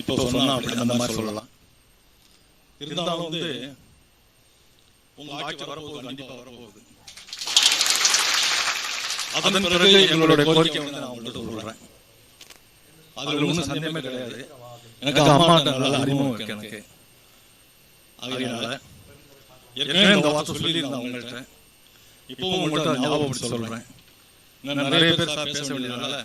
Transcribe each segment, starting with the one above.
இப்போ சொன்னா அந்த மாதிரி சொல்லலாம். இருந்தாலும் வந்து உங்க ஆட்சி வரப்போகுது கண்டிப்பா வரப்போகுது. அதன் பிறகு எங்களுடைய கோரிக்கை வந்து நான் உங்கள்கிட்ட சொல்றேன். அதுல ஒன்றும் சந்தேகமே கிடையாது. எனக்கு அம்மாட்ட நல்ல அறிமுகம் இருக்கு எனக்கு. அதனால ஏற்கனவே இந்த வார்த்தை சொல்லியிருந்தேன் உங்கள்கிட்ட இப்போ உங்கள்கிட்ட ஞாபகப்படுத்தி சொல்றேன். இன்னும் நிறைய பேர் பேச வேண்டியதுனால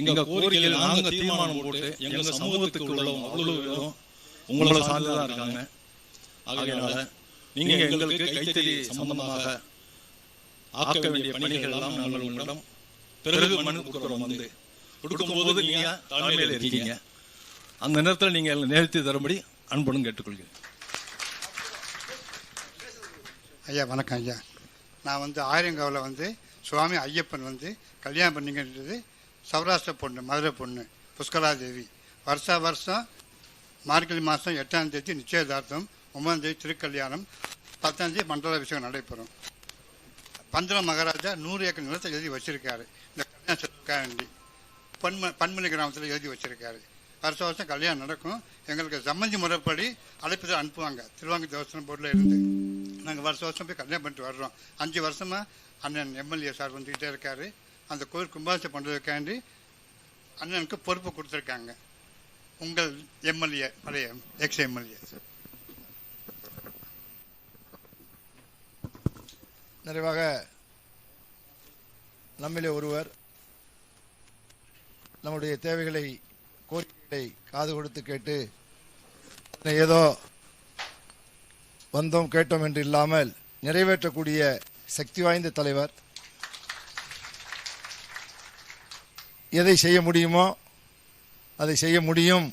எங்க கோரிக்கையில் நாங்க தீர்மானம் போட்டு எங்க சமூகத்துக்கு உள்ளவங்க அவ்வளவு பேரும் உங்களை சார்ந்துதான் இருக்காங்க. ஆகையினால நீங்க எங்களுக்கு கைத்தறி சம்பந்தமாக ஆக்க வேண்டிய பணிகள் எல்லாம் நாங்கள் உங்களிடம் பிறகு மனு கொடுக்கிறோம் வந்து. கொடுக்கும்போது நீங்க தலைமையில் இருக்கீங்க. அந்த நேரத்தில் நீங்கள் நேர்த்தி தரும்படி அன்புடன் கேட்டுக்கொள்கிறேன். ஐயா வணக்கம் ஐயா. நான் வந்து ஆயிரங்காவில் வந்து சுவாமி ஐயப்பன் வந்து கல்யாணம் பண்ணிக்கின்றது சௌராஷ்டிர பொண்ணு மதுரை பொண்ணு புஷ்கலா தேவி வருஷா வருஷம் மார்கழி மாதம் எட்டாம் தேதி நிச்சயதார்த்தம் ஒன்பதாம் தேதி திருக்கல்யாணம் பத்தாம் தேதி மண்டல அபிஷேகம் நடைபெறும். பந்தள மகாராஜா நூறு ஏக்கர் நிலத்தை எழுதி வச்சிருக்காரு. இந்த கல்யாணத்துக்காண்டி பன்ம பன்மணி கிராமத்தில் எழுதி வச்சிருக்காரு. வருஷம் வருஷம் கல்யாணம் நடக்கும். எங்களுக்கு சம்மந்தி முறைப்படி அழைப்பு அனுப்புவாங்க. திருவாங்க தேவஸ்தானம் போர்டில் இருந்து. நாங்கள் வருஷம் வருஷம் போய் கல்யாணம் பண்ணிட்டு வர்றோம். அஞ்சு வருஷமாக அண்ணன் எம்எல்ஏ சார் வந்துக்கிட்டே இருக்காரு. அந்த கோயில் கும்பாபிஷேகம் பண்ணுறதுக்காண்டி அண்ணனுக்கு பொறுப்பு கொடுத்துருக்காங்க. உங்கள் எம்எல்ஏ பழைய எக்ஸ் எம்எல்ஏ நிறைவாக நம்மிலே ஒருவர் நம்முடைய தேவைகளை கோரிக்கைகளை காது கொடுத்து கேட்டு ஏதோ வந்தோம் கேட்டோம் என்று இல்லாமல் நிறைவேற்றக்கூடிய சக்தி வாய்ந்த தலைவர் எதை செய்ய முடியுமோ அதை செய்ய முடியும்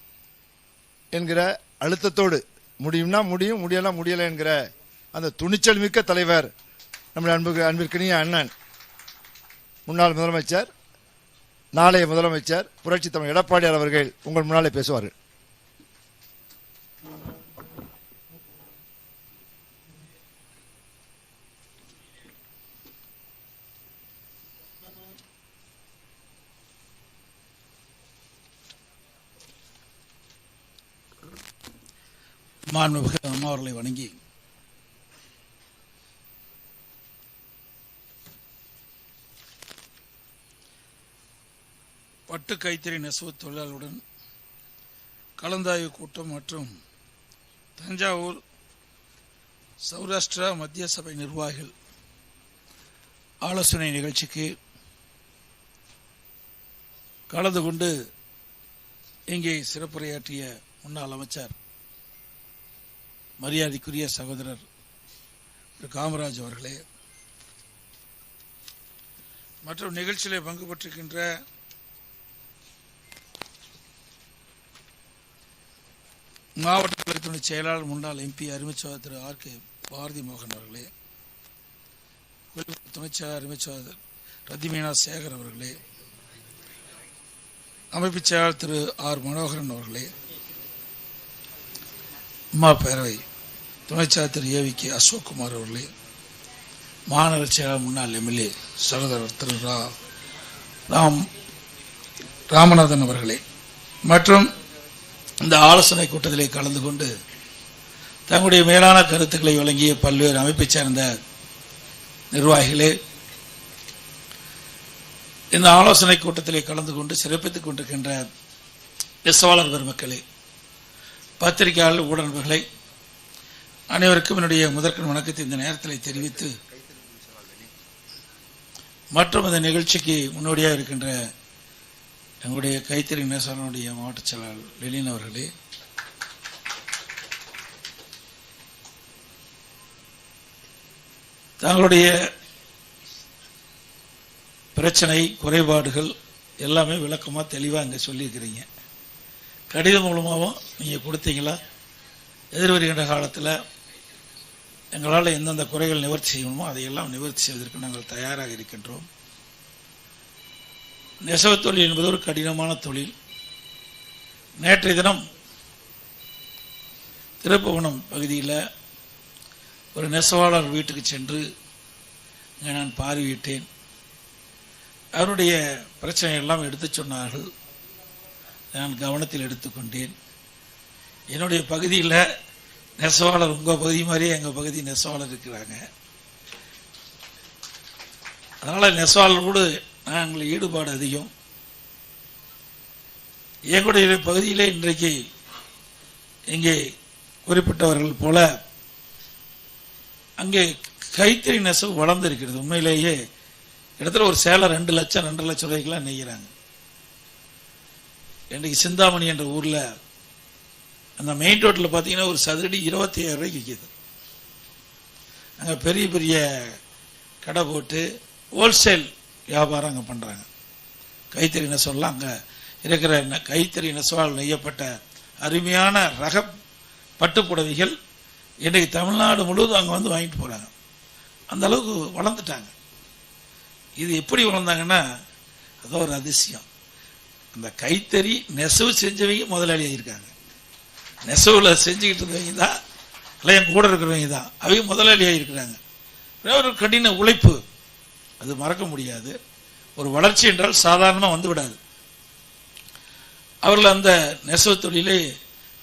என்கிற அழுத்தத்தோடு முடியும்னா முடியும் முடியலாம் முடியலை என்கிற அந்த துணிச்சல் மிக்க தலைவர் நம்முடைய அன்புக்கு அன்பிற்கினிய அண்ணன் முன்னாள் முதலமைச்சர் நாளைய முதலமைச்சர் புரட்சி தமிழ் எடப்பாடியார் அவர்கள் உங்கள் முன்னாலே பேசுவார்கள். மாண்புமிகு அம்மா அவர்களை வணங்கி. பட்டு கைத்தறி நெசவு தொழிலாளருடன் கலந்தாய்வு கூட்டம் மற்றும் தஞ்சாவூர் சௌராஷ்டிரா மத்திய சபை நிர்வாகிகள் ஆலோசனை நிகழ்ச்சிக்கு கலந்து கொண்டு இங்கே சிறப்புரையாற்றிய முன்னாள் அமைச்சர் மரியாதைக்குரிய சகோதரர் திரு காமராஜ் அவர்களே மற்றும் நிகழ்ச்சியில் பங்கு பெற்றிருக்கின்ற மாவட்ட கலை துணை செயலாளர் முன்னாள் எம்பி அருமைச்சோதர் திரு ஆர் கே பாரதி மோகன் அவர்களே விழுப்புரம் துணை செயலாளர் அருமைச்சோதர் ரதிமீனா சேகர் அவர்களே அமைப்பு செயலாளர் திரு ஆர் மனோகரன் அவர்களே அம்மா பேரவை துணைச்சாளர் ஏவி கே அசோக்குமார் அவர்களே மாநகர செயலாளர் முன்னாள் எம்எல்ஏ சகோதரர் திரு ரா ராம் ராமநாதன் அவர்களே மற்றும் இந்த ஆலோசனை கூட்டத்திலே கலந்து கொண்டு தங்களுடைய மேலான கருத்துக்களை வழங்கிய பல்வேறு அமைப்பைச் சேர்ந்த நிர்வாகிகளே இந்த ஆலோசனை கூட்டத்திலே கலந்து கொண்டு சிறப்பித்துக் கொண்டிருக்கின்ற நெசவாளர் பெருமக்களே பத்திரிகையாளர் ஊடக அனைவருக்கும் என்னுடைய முதற்கண் வணக்கத்தை இந்த நேரத்தில் தெரிவித்து மற்றும் இந்த நிகழ்ச்சிக்கு முன்னோடியாக இருக்கின்ற எங்களுடைய கைத்தறி நேசனுடைய மாவட்ட செயலாளர் லெலின் அவர்களே தங்களுடைய பிரச்சனை குறைபாடுகள் எல்லாமே விளக்கமாக தெளிவாக இங்கே சொல்லியிருக்கிறீங்க. கடிதம் மூலமாகவும் நீங்கள் கொடுத்தீங்களா? எதிர்வருகின்ற காலத்தில் எங்களால் எந்தெந்த குறைகள் நிவர்த்தி செய்யணுமோ அதையெல்லாம் நிவர்த்தி செய்வதற்கு நாங்கள் தயாராக இருக்கின்றோம். நெசவு தொழில் என்பது ஒரு கடினமான தொழில். நேற்றைய தினம் திருப்புவனம் பகுதியில் ஒரு நெசவாளர் வீட்டுக்கு சென்று இங்கே நான் பார்வையிட்டேன். அவருடைய பிரச்சனையெல்லாம் எடுத்து சொன்னார்கள். நான் கவனத்தில் எடுத்துக்கொண்டேன் என்னுடைய பகுதியில் நெசவாளர் உங்கள் பகுதி மாதிரியே எங்கள் பகுதி நெசவாளர் இருக்கிறாங்க. அதனால் நெசவாளரோடு நாங்கள் ஈடுபாடு அதிகம். எங்களுடைய பகுதியிலே இன்றைக்கு இங்கே குறிப்பிட்டவர்கள் போல அங்கே கைத்தறி நெசவு வளர்ந்துருக்கிறது. உண்மையிலேயே இடத்துல ஒரு சேலை ரெண்டு லட்சம் ரெண்டு லட்சம் ரூபாய்க்கெல்லாம் நெய்கிறாங்க. இன்றைக்கு சிந்தாமணி என்ற ஊரில் அந்த மெயின் ரோட்டில் பார்த்தீங்கன்னா ஒரு சதுரடி இருபத்தி ஐயாயிரம் ரூபாய்க்கு விற்கிது அங்கே பெரிய பெரிய கடை போட்டு ஹோல்சேல் வியாபாரம் அங்கே பண்ணுறாங்க கைத்தறி நெசவெல்லாம் அங்கே இருக்கிற என்ன கைத்தறி நெசவால் நெய்யப்பட்ட அருமையான ரக பட்டுப்புடவைகள் இன்றைக்கு தமிழ்நாடு முழுவதும் அங்கே வந்து வாங்கிட்டு போகிறாங்க அந்த அளவுக்கு வளர்ந்துட்டாங்க. இது எப்படி வளர்ந்தாங்கன்னா அது ஒரு அதிசயம். அந்த கைத்தறி நெசவு செஞ்சவங்க முதலாளியாக இருக்காங்க நெசவில் செஞ்சுக்கிட்டு இருந்தவங்க தான். இல்லை என் கூட இருக்கிறவங்க தான். அவங்க முதலாளியாக இருக்கிறாங்க. ஒரு கடின உழைப்பு. அது மறக்க முடியாது. ஒரு வளர்ச்சி என்றால் சாதாரணமாக வந்து விடாது அவர்கள் அந்த நெசவு தொழிலை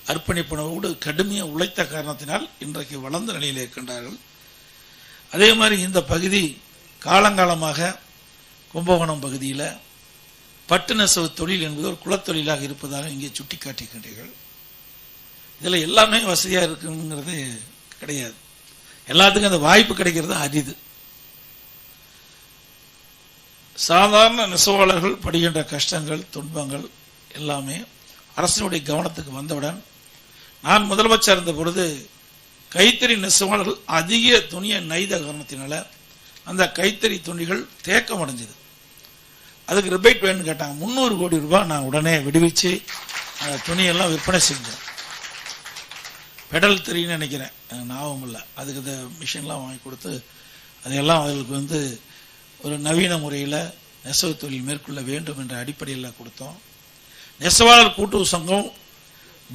அர்ப்பணிப்பனோடு கடுமையாக உழைத்த காரணத்தினால் இன்றைக்கு வளர்ந்த நிலையில் இருக்கின்றார்கள். அதே மாதிரி இந்த பகுதி காலங்காலமாக கும்பகோணம் பகுதியில் பட்டு நெசவு தொழில் என்பது ஒரு குலத்தொழிலாக இருப்பதாக இங்கே சுட்டி காட்டுகின்றீர்கள் இதில் எல்லாமே வசதியாக இருக்குங்கிறது கிடையாது. எல்லாத்துக்கும் அந்த வாய்ப்பு கிடைக்கிறது அரிது. சாதாரண நெசவாளர்கள் படுகின்ற கஷ்டங்கள் துன்பங்கள் எல்லாமே அரசினுடைய கவனத்துக்கு வந்தவுடன் நான் முதலமைச்சர் இருந்த பொழுது கைத்தறி நெசவாளர்கள் அதிக துணியை நெய்த காரணத்தினால அந்த கைத்தறி துணிகள் தேக்கம் அடைஞ்சது. அதுக்கு ரிபேட் வேணும்னு கேட்டாங்க. முந்நூறு கோடி ரூபாய் நான் உடனே விடுவிச்சு அந்த துணியெல்லாம் விற்பனை செஞ்சேன். பெடல் தெரியுன்னு நினைக்கிறேன். எனக்கு ஞாபகம் இல்லை. அதுக்கு இந்த மிஷின்லாம் வாங்கி கொடுத்து அதையெல்லாம் அவர்களுக்கு வந்து ஒரு நவீன முறையில் நெசவு தொழில் மேற்கொள்ள வேண்டும் என்ற அடிப்படையில் கொடுத்தோம். நெசவாளர் கூட்டுறவு சங்கம்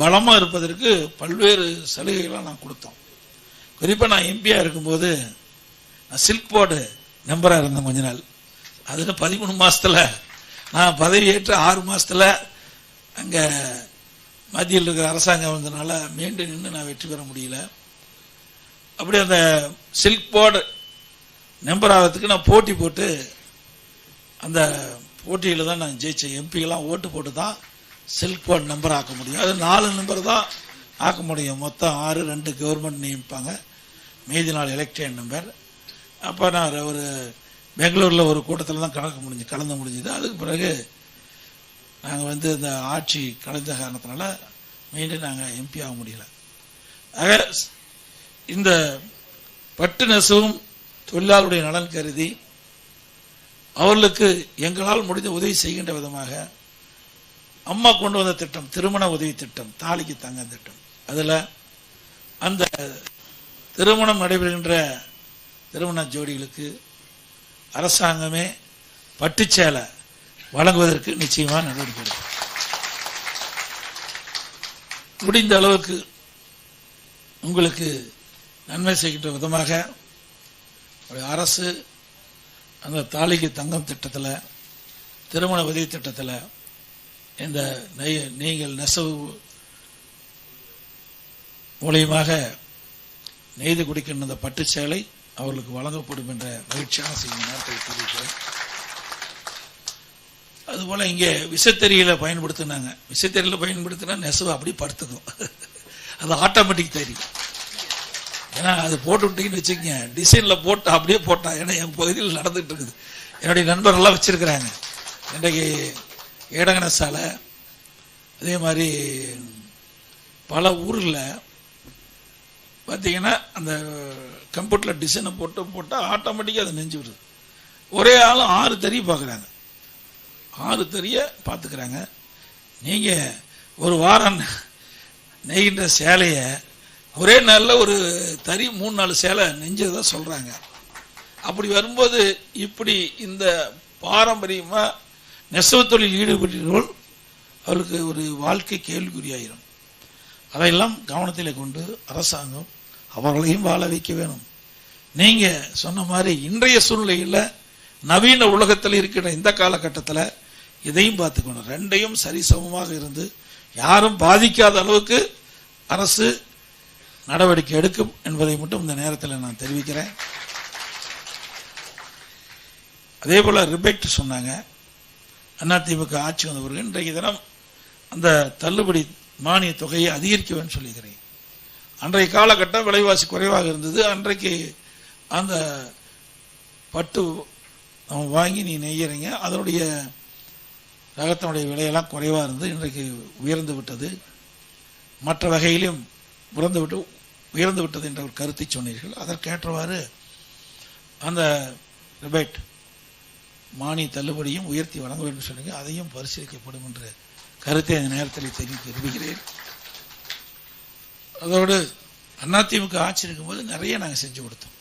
பலமாக இருப்பதற்கு பல்வேறு சலுகைகள்லாம் நான் கொடுத்தோம். குறிப்பாக நான் எம்பியாக இருக்கும்போது நான் சில்க் போர்டு மெம்பராக இருந்தேன் கொஞ்ச நாள். அதில் பதிமூணு மாதத்தில் நான் பதவி ஏற்று ஆறு மாதத்தில் அங்கே மத்தியில் இருக்கிற அரசாங்கம் வந்ததுனால மீண்டும் நின்று நான் வெற்றி பெற முடியல. அப்படி அந்த சில்க் போர்டு மெம்பர் ஆகிறதுக்கு நான் போட்டி போட்டு அந்த போட்டியில் தான் நான் ஜெயித்தேன் எம்பிக்கெல்லாம் ஓட்டு போட்டு தான் சில்க் போர்டு நம்பர் ஆக்க முடியும். அது நாலு நம்பர் தான் ஆக்க முடியும். மொத்தம் ஆறு ரெண்டு கவர்மெண்ட் நியமிப்பாங்க. மீதி நாள் எலெக்டட் நம்பர் அப்போ நான் ஒரு பெங்களூரில் ஒரு கூட்டத்தில் தான் கலக்க முடிஞ்சு கலந்து முடிஞ்சுது. அதுக்கு பிறகு நாங்கள் வந்து இந்த ஆட்சி கலைஞ்ச காரணத்தினால மீண்டும் நாங்கள் எம்பி ஆக முடியல. ஆக இந்த பட்டு நெசவும் தொழிலாளருடைய நலன் கருதி அவர்களுக்கு எங்களால் முடிந்த உதவி செய்கின்ற விதமாக அம்மா கொண்டு வந்த திட்டம் திருமண உதவி திட்டம் தாலிக்கு தங்க திட்டம். அதில் அந்த திருமணம் நடைபெறுகின்ற திருமண ஜோடிகளுக்கு அரசாங்கமே பட்டுச்சேலை வழங்குவதற்கு நிச்சயமாக நடவடிக்கை எடுக்கும் முடிந்த அளவுக்கு உங்களுக்கு நன்மை செய்கின்ற விதமாக ஒரு அரசு அந்த தாலிக்கு தங்கம் திட்டத்தில் திருமண உதவி திட்டத்தில் இந்த நெய் நீங்கள் நெசவு மூலியமாக நெய்து குடிக்கின்ற அந்த பட்டு சேலை அவர்களுக்கு வழங்கப்படும் என்ற மகிழ்ச்சியான செய்தி நேரத்தில் தெரிவிக்கிறேன். அதுபோல் இங்கே விசத்தறியில் பயன்படுத்தினாங்க. விசத்தறியில் பயன்படுத்தினா நெசவு அப்படி படுத்துக்கும் அது ஆட்டோமேட்டிக் தறி. ஏன்னா அது போட்டு விட்டீங்கன்னு வச்சுக்கோங்க. டிசைனில் போட்டு அப்படியே போட்டா. ஏன்னா என் பகுதியில் நடந்துகிட்டு இருக்குது. என்னுடைய நண்பர்கள்லாம் வச்சிருக்கிறாங்க. இன்றைக்கு ஏடங்கன சாலை அதே மாதிரி பல ஊரில் பார்த்தீங்கன்னா அந்த கம்ப்யூட்டரில் டிசைனை போட்டு போட்டால் ஆட்டோமேட்டிக்காக அதை நெஞ்சு விடுது. ஒரே ஆளும் ஆறு தறி பார்க்குறாங்க ஆறு தெரிய பார்த்துக்கிறாங்க. நீங்கள் ஒரு வாரம் நெய்கின்ற சேலையை ஒரே நாளில் ஒரு தறி மூணு நாலு சேலை நெஞ்சதை சொல்கிறாங்க அப்படி வரும்போது இப்படி இந்த பாரம்பரியமாக நெசவு தொழில் ஈடுபட்டவர்கள் அவருக்கு ஒரு வாழ்க்கை கேள்விக்குறியாயிரும். அதையெல்லாம் கவனத்தில் கொண்டு அரசாங்கம் அவர்களையும் வாழ வைக்க வேணும். நீங்கள் சொன்ன மாதிரி இன்றைய சூழ்நிலையில் நவீன உலகத்தில் இருக்கிற இந்த காலகட்டத்தில் இதையும் பார்த்துக்கணும். ரெண்டையும் சரிசமமாக இருந்து யாரும் பாதிக்காத அளவுக்கு அரசு நடவடிக்கை எடுக்கும் என்பதை மட்டும் இந்த நேரத்தில் நான் தெரிவிக்கிறேன். அதே போல் ரிபெக்ட் சொன்னாங்க. அதிமுக ஆட்சி வந்த பிறகு இன்றைக்கு தினம் அந்த தள்ளுபடி மானிய தொகையை அதிகரிக்கவேன்னு சொல்லிக்கிறேன். அன்றைய காலகட்டம் விலைவாசி குறைவாக இருந்தது. அன்றைக்கு அந்த பட்டு நம்ம வாங்கி நீ நெய்யறீங்க. அதனுடைய ரகத்தினுடைய விலையெல்லாம் குறைவாக இருந்து இன்றைக்கு உயர்ந்து விட்டது. மற்ற வகையிலும் உறந்து விட்டு உயர்ந்து விட்டது என்ற ஒரு கருத்தை சொன்னீர்கள். அதற்கேற்றவாறு அந்த ரிபேட் மானிய தள்ளுபடியும் உயர்த்தி வழங்க வேண்டும் சொன்னீங்க. அதையும் பரிசீலிக்கப்படும் என்ற கருத்தை அந்த நேரத்தில் தெரிவிக்க விரும்புகிறேன். அதோடு அதிமுக ஆட்சி இருக்கும்போது நிறைய நாங்கள் செஞ்சு கொடுத்தோம்.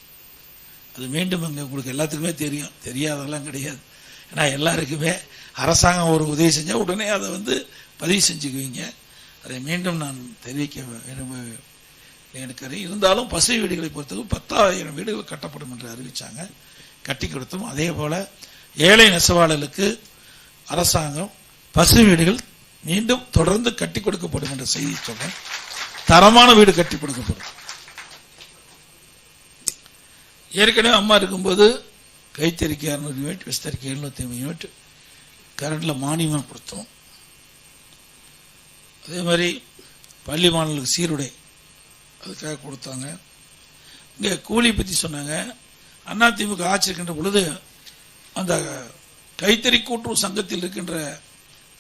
அது மீண்டும் இங்கே உங்களுக்கு எல்லாத்துக்குமே தெரியும். தெரியாதெல்லாம் கிடையாது. ஏன்னா எல்லாருக்குமே அரசாங்கம் ஒரு உதவி செஞ்சால் உடனே அதை வந்து பதிவு செஞ்சுக்குவீங்க. அதை மீண்டும் நான் தெரிவிக்க எடுக்கிறேன் எனக்கு இருந்தாலும் பசு வீடுகளை பொறுத்தவரை பத்தாயிரம் வீடுகள் கட்டப்படும் என்று அறிவித்தாங்க கட்டி கொடுத்தோம். அதே போல ஏழை நெசவாளர்களுக்கு அரசாங்கம் பசு வீடுகள் மீண்டும் தொடர்ந்து கட்டி கொடுக்கப்படும் என்ற செய்தி சொல்கிறேன் தரமான வீடு கட்டி கொடுக்கப்படும். ஏற்கனவே அம்மா இருக்கும்போது கைத்தறிக்கு இரநூறு யூனிட் விஸ்தறிக்கு எழுநூத்தி ஐம்பது யூனிட் கரண்டில் மானியமாக கொடுத்தோம். அதே மாதிரி பள்ளி மாணவர்களுக்கு சீருடை அதுக்காக கொடுத்தாங்க. இங்கே கூலி பற்றி சொன்னாங்க. அதிமுக ஆட்சி இருக்கின்ற பொழுது அந்த கைத்தறி கூட்டுறவு சங்கத்தில் இருக்கின்ற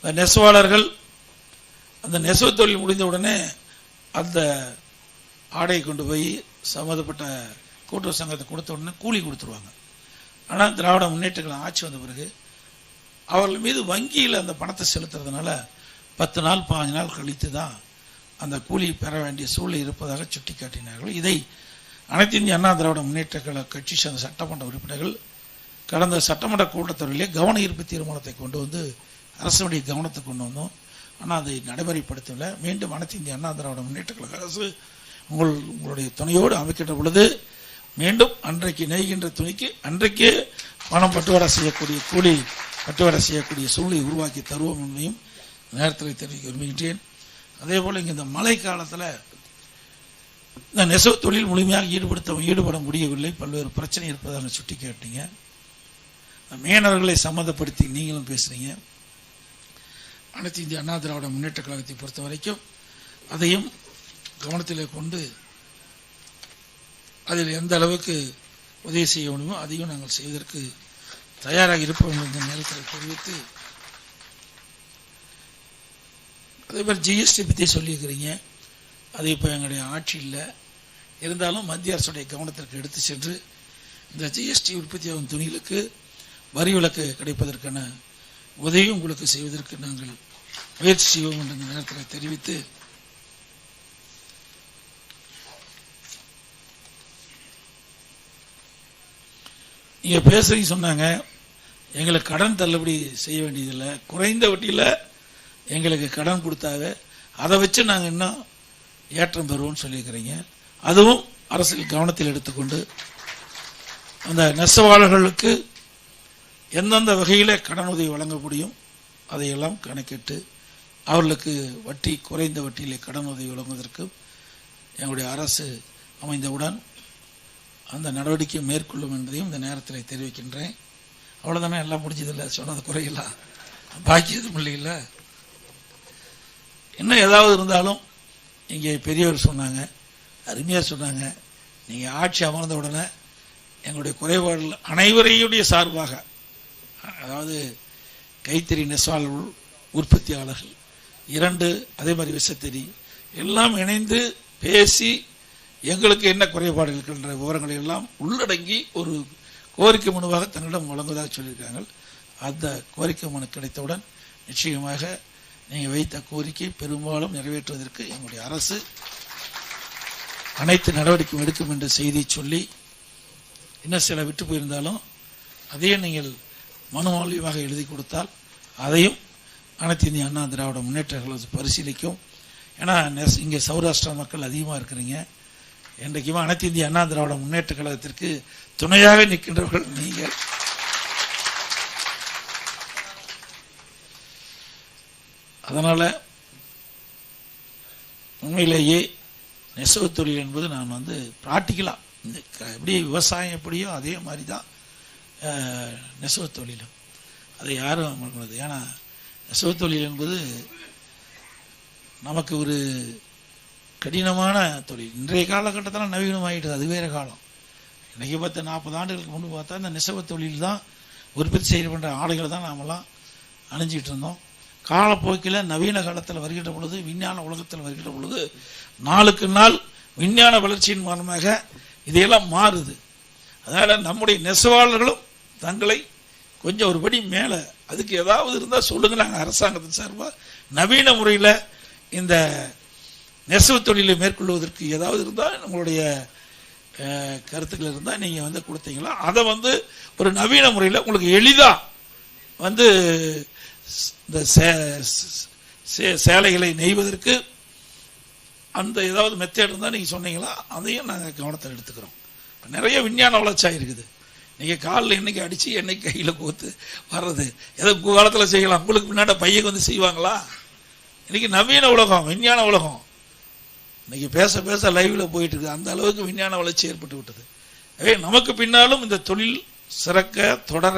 அந்த நெசவாளர்கள் அந்த நெசவு தொழில் முடிந்த உடனே அந்த ஆடையை கொண்டு போய் சம்மந்தப்பட்ட கூட்டுறவு சங்கத்தை கொடுத்த உடனே கூலி கொடுத்துருவாங்க. ஆனால் திராவிட முன்னேற்றங்கள் ஆட்சி வந்த பிறகு அவர்கள் மீது வங்கியில் அந்த பணத்தை செலுத்துறதுனால பத்து நாள் பாஞ்சு நாள் கழித்து தான் அந்த கூலி பெற வேண்டிய சூழ்நிலை இருப்பதாக சுட்டிக்காட்டினார்கள். இதை அனைத்து இந்திய அண்ணா திராவிட முன்னேற்ற கழக கட்சி சேர்ந்த சட்டமன்ற உறுப்பினர்கள் கடந்த சட்டமன்ற கூட்டத்தொடரிலே கவன ஈர்ப்பு தீர்மானத்தை கொண்டு வந்து அரசுடைய கவனத்தை கொண்டு வந்தோம். ஆனால் அதை நடைமுறைப்படுத்தவில்லை. மீண்டும் அனைத்து இந்திய அண்ணா திராவிட முன்னேற்ற கழக அரசு உங்கள் உங்களுடைய துணையோடு அமைக்கின்ற பொழுது மீண்டும் அன்றைக்கு நெய்கின்ற துணிக்கு அன்றைக்கே பணம் பட்டுவாடா செய்யக்கூடிய கூலி பட்டுவாடா செய்யக்கூடிய சூழ்நிலை உருவாக்கி தருவோம் என்பதையும் நேரத்தில் தெரிவிக்க விரும்புகின்றேன். அதே போல் இங்கே இந்த மழை காலத்தில் இந்த நெசவு தொழில் முழுமையாக ஈடுபடுத்த ஈடுபட முடியவில்லை. பல்வேறு பிரச்சனை இருப்பதாக சுட்டி கேட்டீங்க. மீனவர்களை சம்மந்தப்படுத்தி நீங்களும் பேசுகிறீங்க அனைத்து இந்திய அண்ணா திராவிட முன்னேற்ற கழகத்தை பொறுத்த வரைக்கும் அதையும் கவனத்தில் கொண்டு அதில் எந்த அளவுக்கு உதவி செய்ய முடியுமோ அதையும் நாங்கள் செய்வதற்கு தயாராக இருப்போம் இந்த நேரத்தில் தெரிவித்து அதே மாதிரி ஜிஎஸ்டி பற்றி சொல்லியிருக்கிறீங்க. அது இப்போ எங்களுடைய ஆட்சி இல்லை. இருந்தாலும் மத்திய அரசுடைய கவனத்திற்கு எடுத்து சென்று இந்த ஜிஎஸ்டி உற்பத்தியாகும் துணிகளுக்கு வரி விலக்கு கிடைப்பதற்கான உதவியும் உங்களுக்கு செய்வதற்கு நாங்கள் முயற்சி செய்வோம் என்ற நேரத்தில் தெரிவித்து நீங்கள் பேசுகிறீங்க சொன்னாங்க எங்களுக்கு கடன் தள்ளுபடி செய்ய வேண்டியதில்லை. குறைந்த வட்டியில் எங்களுக்கு கடன் கொடுத்தாங்க. அதை வச்சு நாங்கள் இன்னும் ஏற்றம் பெறுவோம்னு சொல்லியிருக்கிறீங்க. அதுவும் அரசியல் கவனத்தில் எடுத்துக்கொண்டு அந்த நெசவாளர்களுக்கு எந்தெந்த வகையில் கடன் உதவி வழங்க முடியும் அதையெல்லாம் கணக்கிட்டு அவர்களுக்கு வட்டி குறைந்த வட்டியிலே கடன் உதவி வழங்குவதற்கு எங்களுடைய அரசு அமைந்தவுடன் அந்த நடவடிக்கை மேற்கொள்ளும் என்பதையும் இந்த நேரத்தில் தெரிவிக்கின்றேன். அவ்வளோதானே எல்லாம் முடிஞ்சதில்லை. சொன்னது குறையில. பாக்கி எதுவும் இல்லையில்ல இன்னும் ஏதாவது இருந்தாலும் இங்கே பெரியவர் சொன்னாங்க அருமையாக சொன்னாங்க. நீங்கள் ஆட்சி அமர்ந்த உடனே எங்களுடைய குறைபாடுகள் அனைவரையுடைய சார்பாக அதாவது கைத்தறி நெசவாளர்கள் உற்பத்தியாளர்கள் இரண்டு அதே மாதிரி விசத்தறி எல்லாம் இணைந்து பேசி எங்களுக்கு என்ன குறைபாடு இருக்கின்ற விவரங்களை எல்லாம் உள்ளடங்கி ஒரு கோரிக்கை மனுவாக தங்களிடம் வழங்குவதாக சொல்லியிருக்காங்க அந்த கோரிக்கை மனு கிடைத்தவுடன் நிச்சயமாக நீங்கள் வைத்த கோரிக்கை பெரும்பாலும் நிறைவேற்றுவதற்கு எங்களுடைய அரசு அனைத்து நடவடிக்கையும் எடுக்கும் என்ற செய்தியை சொல்லி இன்னும் சில விட்டு போயிருந்தாலும் அதையும் நீங்கள் மனு மூலியமாக எழுதி கொடுத்தால் அதையும் அனைத்து இந்திய அண்ணா திராவிட முன்னேற்ற பரிசீலிக்கும். ஏன்னா நெஸ்- இங்கே சௌராஷ்டிரா மக்கள் அதிகமாக இருக்கிறீங்க. என்றைக்குமே அனைத்து இந்திய அண்ணா திராவிட முன்னேற்ற கழகத்திற்கு துணையாக நிற்கின்றவர்கள் நீங்கள். அதனால் உண்மையிலேயே நெசவு தொழில் என்பது நான் வந்து ப்ராக்டிக்கலாக இந்த க- எப்படி விவசாயம் எப்படியோ அதே மாதிரி தான் நெசவு தொழிலும். அதை யாரும் மறக்கக்கூடாது ஏன்னா நெசவு தொழில் என்பது நமக்கு ஒரு கடினமான தொழில். இன்றைய காலகட்டத்தில் நவீனமாயிடுது அது வேறு காலம். இன்றைக்கி பார்த்து நாற்பது ஆண்டுகளுக்கு முன்பு பார்த்தா இந்த நெசவு தொழில் தான் உற்பத்தி செய்யப்படுற ஆடைகளை தான் நாமெல்லாம் அணிஞ்சிட்டு இருந்தோம். காலப்போக்கில் நவீன காலத்தில் வருகின்ற பொழுது விஞ்ஞான உலகத்தில் வருகின்ற பொழுது நாளுக்கு நாள் விஞ்ஞான வளர்ச்சியின் மூலமாக இதையெல்லாம் மாறுது. அதனால் நம்முடைய நெசவாளர்களும் தங்களை கொஞ்சம் ஒரு படி மேலே அதுக்கு ஏதாவது இருந்தால் சொல்லுங்கள் நாங்கள் அரசாங்கத்தின் சார்பாக நவீன முறையில் இந்த நெசவு தொழிலை மேற்கொள்வதற்கு ஏதாவது இருந்தால் உங்களுடைய கருத்துக்கள் இருந்தால் நீங்கள் வந்து கொடுத்தீங்களா? அதை வந்து ஒரு நவீன முறையில் உங்களுக்கு எளிதாக வந்து இந்த சே- சே- சேலைகளை நெய்வதற்கு அந்த ஏதாவது மெத்தேட் இருந்தால் நீங்கள் சொன்னீங்களா? அதையும் நாங்கள் கவனத்தில் எடுத்துக்கிறோம். இப்போ நிறைய விஞ்ஞான வளர்ச்சியாக இருக்குது நீங்கள் காலில் என்னைக்கு அடித்து என்னைக்கு கையில் கோத்து வர்றது? ஏதோ காலத்தில் செய்யலாம். உங்களுக்கு முன்னாடி பையன் வந்து செய்வாங்களா? இன்றைக்கி நவீன உலகம் விஞ்ஞான உலகம். இன்னைக்கு பேச பேச லைவ்ல போயிட்டு இருக்கு அந்த அளவுக்கு விஞ்ஞான வளர்ச்சி ஏற்பட்டு விட்டது. எனவே நமக்கு பின்னாலும் இந்த தொழில் சிறக்க தொடர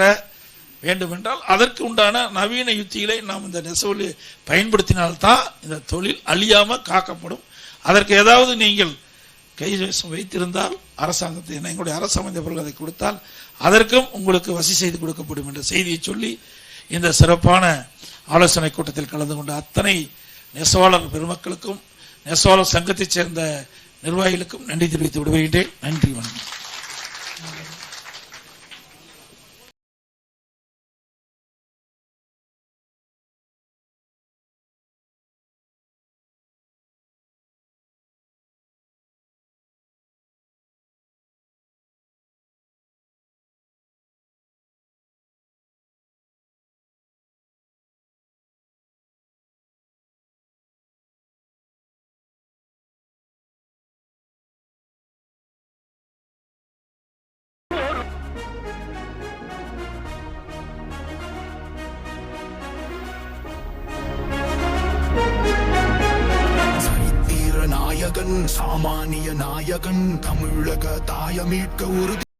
வேண்டுமென்றால் அதற்கு உண்டான நவீன யுத்திகளை நாம் இந்த நெசவுல பயன்படுத்தினால்தான் இந்த தொழில் அழியாம காக்கப்படும். அதற்கு ஏதாவது நீங்கள் கை வைத்திருந்தால் அரசாங்கத்தை எங்களுடைய அரசாங்க பொருள் அதை கொடுத்தால் அதற்கும் உங்களுக்கு வசி செய்து கொடுக்கப்படும் என்ற செய்தியை சொல்லி இந்த சிறப்பான ஆலோசனை கூட்டத்தில் கலந்து கொண்ட அத்தனை நெசவாளர் பெருமக்களுக்கும் நெசவாளர் சங்கத்தைச் சேர்ந்த நிர்வாகிகளுக்கும் நன்றி தெரிவித்து விடுகின்றேன் நன்றி வணக்கம். சாமானிய நாயகன் தமிழக தாய மீட்க உறுதி